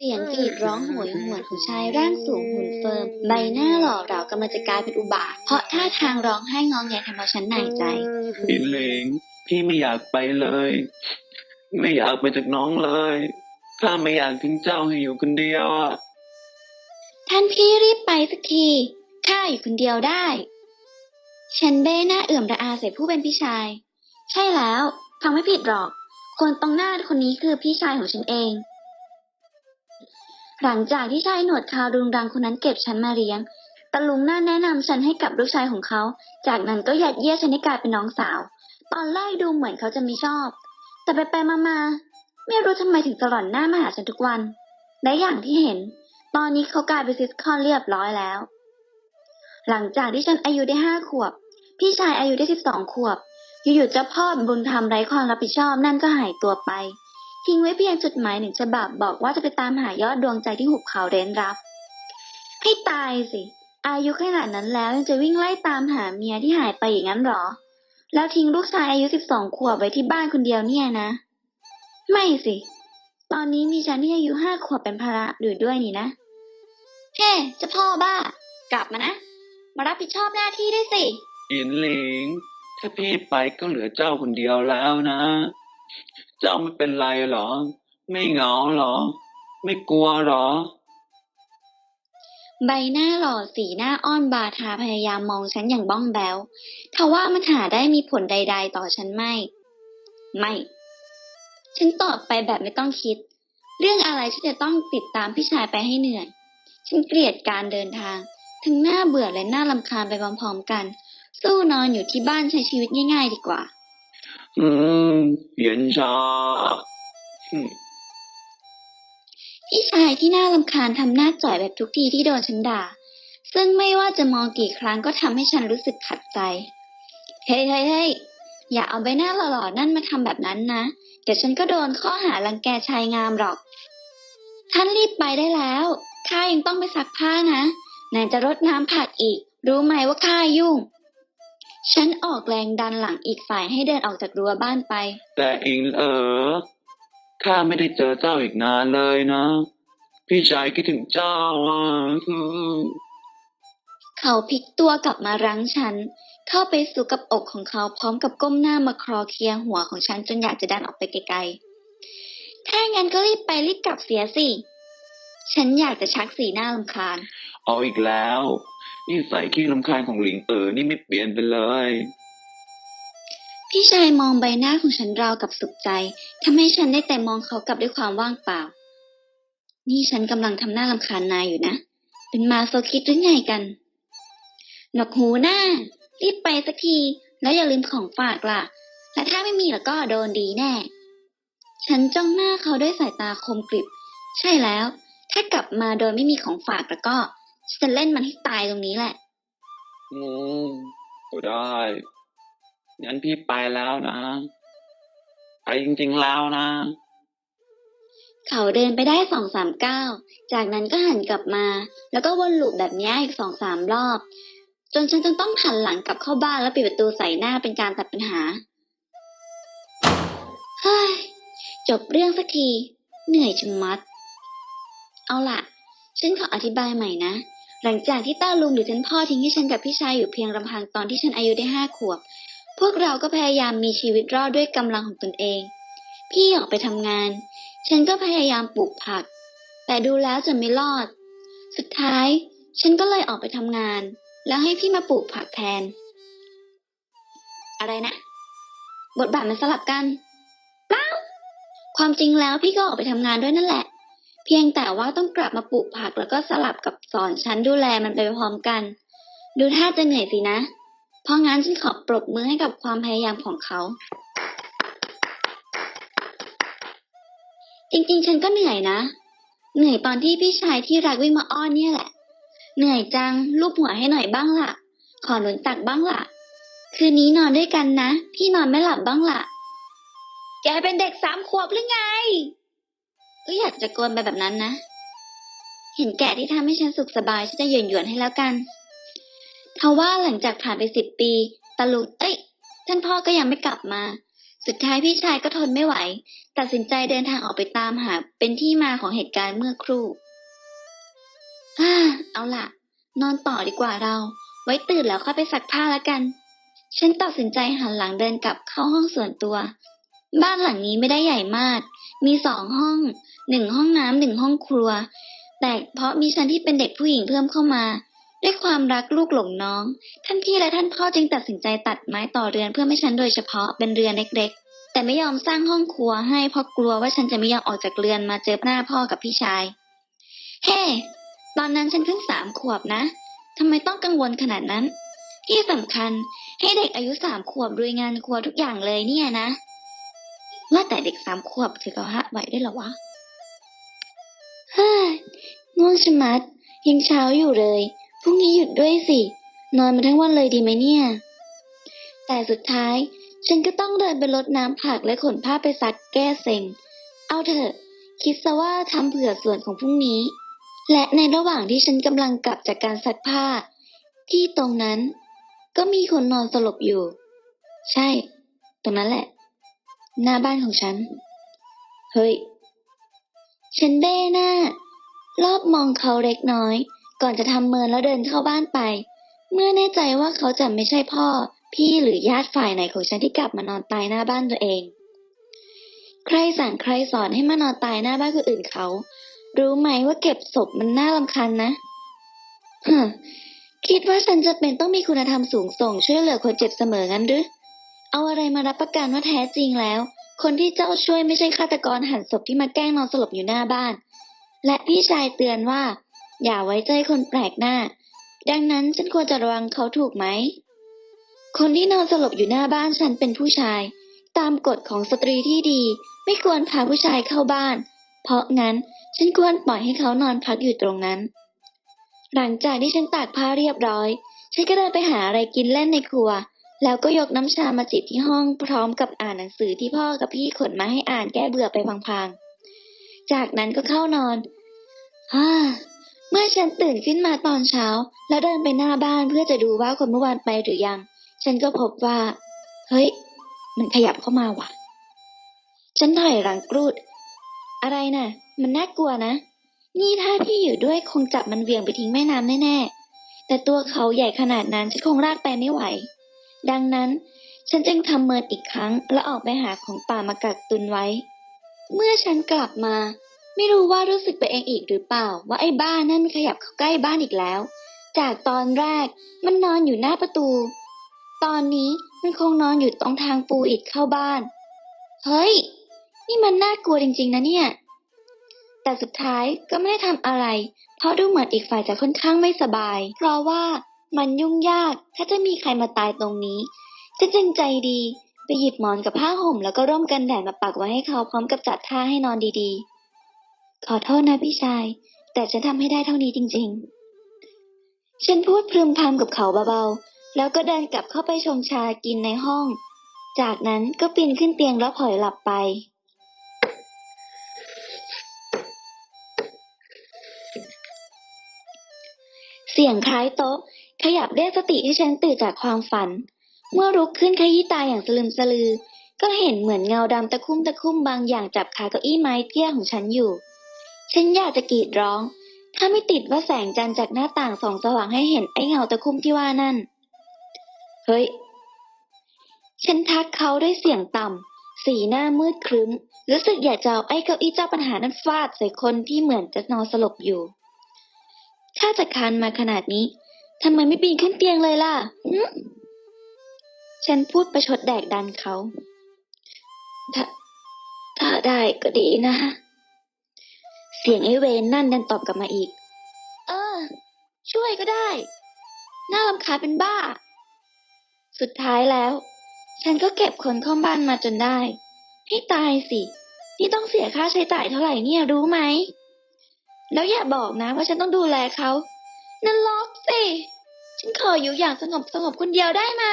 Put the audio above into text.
เสียงกรีดร้องโหยหวนของชายร่างสูงหุ่นเฟิร์ม ใบหน้าหล่อเหลากำลังจะกลายเป็นอุบาท เพราะท่าทางร้องไห้งองแงทำเอาฉันหน่ายใจ พี่เหลงพี่ไม่อยากไปเลย ไม่อยากไปจากน้องเลยข้าไม่อยากทิ้งเจ้าให้อยู่คนเดียวอะท่านพี่รีบไปสักทีข้าอยู่คนเดียวได้ ฉันเบ้หน้าเอื่อมระอาใส่ผู้เป็นพี่ชาย ใช่แล้วฟังไม่ผิดหรอก คนตรงหน้าคนนี้คือพี่ชายของฉันเอง หลังจากที่ชายหนวดขาวรุงรังคนนั้นเก็บฉันมาเลี้ยง ตะลุงนั่นแนะนำฉันให้กับลูกชายของเขา จากนั้นก็ยัดเยียดฉันให้กลายเป็นน้องสาว ตอนแรกดูเหมือนเขาจะไม่ชอบ แต่ไปไปมามาๆไม่รู้ทำไมถึงสลอนหน้ามาหาฉันทุกวัน และอย่างที่เห็น ตอนนี้เขากลายเป็นซิสคอนเรียบร้อยแล้ว หลังจากที่ฉันอายุได้ห้าขวบ พี่ชายอายุได้สิบสองขวบ อยู่ๆเจ้าพ่อบุญธรรมไร้ความรับผิดชอบนั่นก็หายตัวไป ทิ้งไว้เพียงจดหมายหนึ่งฉบับบอกว่าจะไปตามหายอดดวงใจที่หุบเขาเร้นรับ ให้ตายสิ อายุขนาดนั้นแล้วยังจะวิ่งไล่ตามหาเมียที่หายไปอย่างนั้นหรอ แล้วทิ้งลูกชายอายุสิบสองขวบไว้ที่บ้านคนเดียวเนี่ยนะ ไม่สิ ตอนนี้มีฉันที่อายุห้าขวบเป็นภาระอยู่ด้วยนี่นะเฮ้เจ้าพ่อบ้า กลับมานะ มารับผิดชอบหน้าที่ด้วยสิ อินหลงถ้าพี่ไปก็เหลือเจ้าคนเดียวแล้วนะ เจ้าไม่เป็นไรหรอ ไม่เหงาหรอ ไม่กลัวหรอ ใบหน้าหล่อสีหน้าอ้อนบาทาพยายามมองฉันอย่างบ้องแบวทว่ามันหาได้มีผลใด ๆ ต่อฉันไม่ ไม่ ฉันตอบไปแบบไม่ต้องคิด เรื่องอะไรที่จะต้องติดตามพี่ชายไปให้เหนื่อย ฉันเกลียดการเดินทาง ทั้งหน่าเบื่อและหน่ารำคาญไปพร้อมๆกัน สู้นอนอยู่ที่บ้านใช้ชีวิตง่ายๆดีกว่า อืมเย็นชอืม พี่ชายที่น่ารำคาญทำหน้าจ่อยแบบทุกทีที่โดนฉันด่า ซึ่งไม่ว่าจะมองกี่ครั้งก็ทำให้ฉันรู้สึกขัดใจ เฮ้ยเฮ้ยเฮ้ยอย่าเอาใบหน้าหล่อๆนั่นมาทำแบบนั้นนะ เดี๋ยวฉันก็โดนข้อหารังแกชายงามหรอก ท่านรีบไปได้แล้วข้ายังต้องไปซักผ้านะ ไหนจะรดน้ำผักอีก รู้ไหมว่าข้ายุ่ง ฉันออกแรงดันหลังอีกฝ่ายให้เดินออกจากรั้วบ้านไป แต่อิงเออข้าไม่ได้เจอเจ้าอีกนานเลยนะ พี่ชายคิดถึงเจ้าอะอืมเขาพลิกตัวกลับมารั้งฉัน เข้าไปสู่กับอกของเขาพร้อมกับก้มหน้ามาคลอเคลียร์หัวของฉันจนอยากจะดันออกไปไกลๆ ถ้างั้นก็รีบไปรีบกลับเสียสิ ฉันอยากจะชักสีหน้ารำคาญ เอาอีกแล้ว นี่ใส่ขี้ลำคาญของหลิงเอ๋อนี่ไม่เปลี่ยนไปเลย พี่ชายมองใบหน้าของฉันราวกับสุขใจทำให้ฉันได้แต่มองเขากลับด้วยความว่างเปล่า นี่ฉันกำลังทำหน้ารำคาญนายอยู่นะ เป็นมาโซคิดหรือไงกัน หนกหูหน้า รีบไปสักที แล้วอย่าลืมของฝากล่ะ และถ้าไม่มีแล้วก็โดนดีแน่ ฉันจ้องหน้าเขาด้วยสายตาคมกริบ ใช่แล้ว ถ้ากลับมาโดยไม่มีของฝากแล้วก็ จะเล่นมันให้ตายตรงนี้แหละ อืมก็ได้ งั้นพี่ไปแล้วนะ ไปจริงๆแล้วนะ เขาเดินไปได้สองสามก้าวจากนั้นก็หันกลับมา แล้วก็วนลูปแบบนี้อีกสองสามรอบ จนฉันจนต้องหันหลังกลับเข้าบ้านแล้วปิดประตูใส่หน้าเป็นการตัดปัญหา เฮ้ย จบเรื่องสักที เหนื่อยชะมัด เอาล่ะ ฉันขออธิบายใหม่นะ หลังจากที่ต้าลุงหรือท่านพ่อทิ้งให้ฉันกับพี่ชายอยู่เพียงลำพังตอนที่ฉันอายุได้ห้าขวบ พวกเราก็พยายามมีชีวิตรอดด้วยกำลังของตนเอง พี่ออกไปทำงาน ฉันก็พยายามปลูกผัก แต่ดูแล้วจะไม่รอด สุดท้าย ฉันก็เลยออกไปทำงาน แล้วให้พี่มาปลูกผักแทน อะไรนะ บทบาทมันสลับกันเปล่าความจริงแล้วพี่ก็ออกไปทำงานด้วยนั่นแหละ เพียงแต่ว่าต้องกลับมาปลูกผักแล้วก็สลับกับสอนฉันดูแลมันไปพร้อมกัน ดูท่าจะเหนื่อยสินะ เพราะงั้นฉันขอปรบมือให้กับความพยายามของเขา จริงๆ ฉันก็เหนื่อยนะ เหนื่อยตอนที่พี่ชายที่รักวิ่งมาอ้อนเนี่ยแหละ เหนื่อยจังลูบหัวให้หน่อยบ้างล่ะ ขอหนุนตักบ้างล่ะ คืนนี้นอนด้วยกันนะ พี่นอนไม่หลับบ้างล่ะ แกเป็นเด็กสามขวบหรือไง ก็อยากจะโกนไปแบบนั้นนะ เห็นแก่ที่ทำให้ฉันสุขสบายฉันจะหยวนหยวนให้แล้วกันทว่าหลังจากผ่านไปสิบปีตาลุงเอ้ย ท่านพ่อก็ยังไม่กลับมา สุดท้ายพี่ชายก็ทนไม่ไหว ตัดสินใจเดินทางออกไปตามหา เป็นที่มาของเหตุการณ์เมื่อครู่ฮ่าเอาล่ะ นอนต่อดีกว่าเรา ไว้ตื่นแล้วค่อยไปซักผ้าแล้วกัน ฉันตัดสินใจหันหลังเดินกลับเข้าห้องส่วนตัว บ้านหลังนี้ไม่ได้ใหญ่มาก มีสองห้อง หนึ่งห้องน้ำหนึ่งห้องครัว แต่เพราะมีฉันที่เป็นเด็กผู้หญิงเพิ่มเข้ามา ด้วยความรักลูกหลงน้อง ท่านพี่และท่านพ่อจึงตัดสินใจตัดไม้ต่อเรือนเพื่อให้ฉันโดยเฉพาะเป็นเรือนเล็กๆ แต่ไม่ยอมสร้างห้องครัวให้เพราะกลัวว่าฉันจะไม่ยอมออกจากเรือนมาเจอหน้าพ่อกับพี่ชาย เฮ้ตอนนั้นฉันเพิ่งสามขวบนะทำไมต้องกังวลขนาดนั้น ที่สำคัญให้เด็กอายุสามขวบรวยงานครัวทุกอย่างเลยเนี่ยนะ ว่าแต่เด็กสามขวบถือเขาฮะไหวได้หรอวะเฮ้ยง่วงชะมัด ยังเช้าอยู่เลย พรุ่งนี้หยุดด้วยสิ นอนมาทั้งวันเลยดีไหมเนี่ย แต่สุดท้าย ฉันก็ต้องเดินไปรดน้ำผักและขนผ้าไปซักแก้เซ็ง เอาเถอะ คิดซะว่าทำเผื่อส่วนของพรุ่งนี้ และในระหว่างที่ฉันกำลังกลับจากการซักผ้า ที่ตรงนั้น ก็มีคนนอนสลบอยู่ ใช่ ตรงนั้นแหละ หน้าบ้านของฉัน เฮ้ย ฉันเบ้หน้า รอบมองเขาเล็กน้อย ก่อนจะทำเมินแล้วเดินเข้าบ้านไป เมื่อแน่ใจว่าเขาจะไม่ใช่พ่อ พี่หรือญาติฝ่ายไหนของฉันที่กลับมานอนตายหน้าบ้านตัวเอง ใครสั่งใครสอนให้มานอนตายหน้าบ้านคนอื่นเขา รู้ไหมว่าเก็บศพมันน่ารำคาญนะฮะคิดว่าฉันจะเป็นต้องมีคุณธรรมสูงส่งช่วยเหลือคนเจ็บเสมองั้นหรือ เอาอะไรมารับประกันว่าแท้จริงแล้ว คนที่เจ้าช่วยไม่ใช่ฆาตกรหั่นศพที่มาแกล้งนอนสลบอยู่หน้าบ้าน และพี่ชายเตือนว่า อย่าไว้ใจคนแปลกหน้า ดังนั้นฉันควรจะระวังเขาถูกไหม คนที่นอนสลบอยู่หน้าบ้านฉันเป็นผู้ชาย ตามกฎของสตรีที่ดี ไม่ควรพาผู้ชายเข้าบ้าน เพราะงั้นฉันควรปล่อยให้เขานอนพักอยู่ตรงนั้น หลังจากที่ฉันตากผ้าเรียบร้อย ฉันก็เดินไปหาอะไรกินเล่นในครัว แล้วก็ยกน้ำชามาจิบที่ห้องพร้อมกับอ่านหนังสือที่พ่อกับพี่ขนมาให้อ่านแก้เบื่อไปพลางๆ จากนั้นก็เข้านอนฮ่าเมื่อฉันตื่นขึ้นมาตอนเช้า แล้วเดินไปหน้าบ้านเพื่อจะดูว่าคนเมื่อวานไปหรือยัง ฉันก็พบว่า เฮ้ย มันขยับเข้ามาว่ะ ฉันถอยหลังกรูด อะไรน่ะ มันน่ากลัวนะ นี่ถ้าพี่อยู่ด้วยคงจับมันเวียงไปทิ้งแม่น้ำแน่ๆแต่ตัวเขาใหญ่ขนาดนั้นฉันคงลากไปไม่ไหว ดังนั้นฉันจึงทำเมินอีกครั้งและออกไปหาของป่ามากักตุนไว้ เมื่อฉันกลับมา ไม่รู้ว่ารู้สึกไปเองอีกหรือเปล่า ว่าไอ้บ้านนั่นขยับเข้าใกล้บ้านอีกแล้ว จากตอนแรกมันนอนอยู่หน้าประตู ตอนนี้มันคงนอนอยู่ตรงทางปูอิดเข้าบ้าน เฮ้ย นี่มันน่ากลัวจริง ๆ นะเนี่ย แต่สุดท้ายก็ไม่ได้ทำอะไร เพราะดูเหมือนอีกฝ่ายจะค่อนข้างไม่สบาย เพราะว่า มันยุ่งยาก ถ้าจะมีใครมาตายตรงนี้ฉันจึงใจดี ไปหยิบหมอนกับผ้าห่มแล้วก็ร่มกันแดดมาปักไว้ให้เขาพร้อมกับจัดท่าให้นอนดีๆ ขอโทษนะพี่ชาย แต่ฉันทำให้ได้เท่านี้จริงๆ ฉันพูดพรึมพำกับเขาเบาๆ แล้วก็เดินกลับเข้าไปชงชากินในห้อง จากนั้นก็ปีนขึ้นเตียงแล้วผลอยหลับไปเสียงคล้ายโต๊ะ ขยับเรียกสติให้ฉันตื่นจากความฝัน เมื่อลุกขึ้นขยี้ตาอย่างสลึมสลือ ก็เห็นเหมือนเงาดำตะคุ่มตะคุ่มบางอย่างจับขาเก้าอี้ไม้เตี้ยของฉันอยู่ ฉันอยากจะกรีดร้อง ถ้าไม่ติดว่าแสงจันทร์จากหน้าต่างส่องสว่างให้เห็นไอ้เงาตะคุ่มที่ว่านั่น เฮ้ย ฉันทักเขาด้วยเสียงต่ำ สีหน้ามืดครึ้ม รู้สึกอยากจะเอาไอ้เก้าอี้เจ้าปัญหานั้นฟาดใส่คนที่เหมือนจะนอนสลบอยู่ ถ้าจะคานมาขนาดนี้ ทำไมไม่ปีนขึ้นเตียงเลยล่ะหึฉันพูดประชดแดกดันเขา ถ้าถ้าได้ก็ดีนะ เสียงไอ้เวนนั่นดันตอบกลับมาอีก เออ ช่วยก็ได้ น่ารำคาญเป็นบ้า สุดท้ายแล้ว ฉันก็เก็บคนเข้าบ้านมาจนได้ ให้ตายสิ นี่ต้องเสียค่าใช้จ่ายเท่าไหร่เนี่ยรู้ไหม แล้วอย่าบอกนะว่าฉันต้องดูแลเขา นั่นล็อกสิ ฉันขออยู่อย่างสงบสงบคนเดียวได้ไหม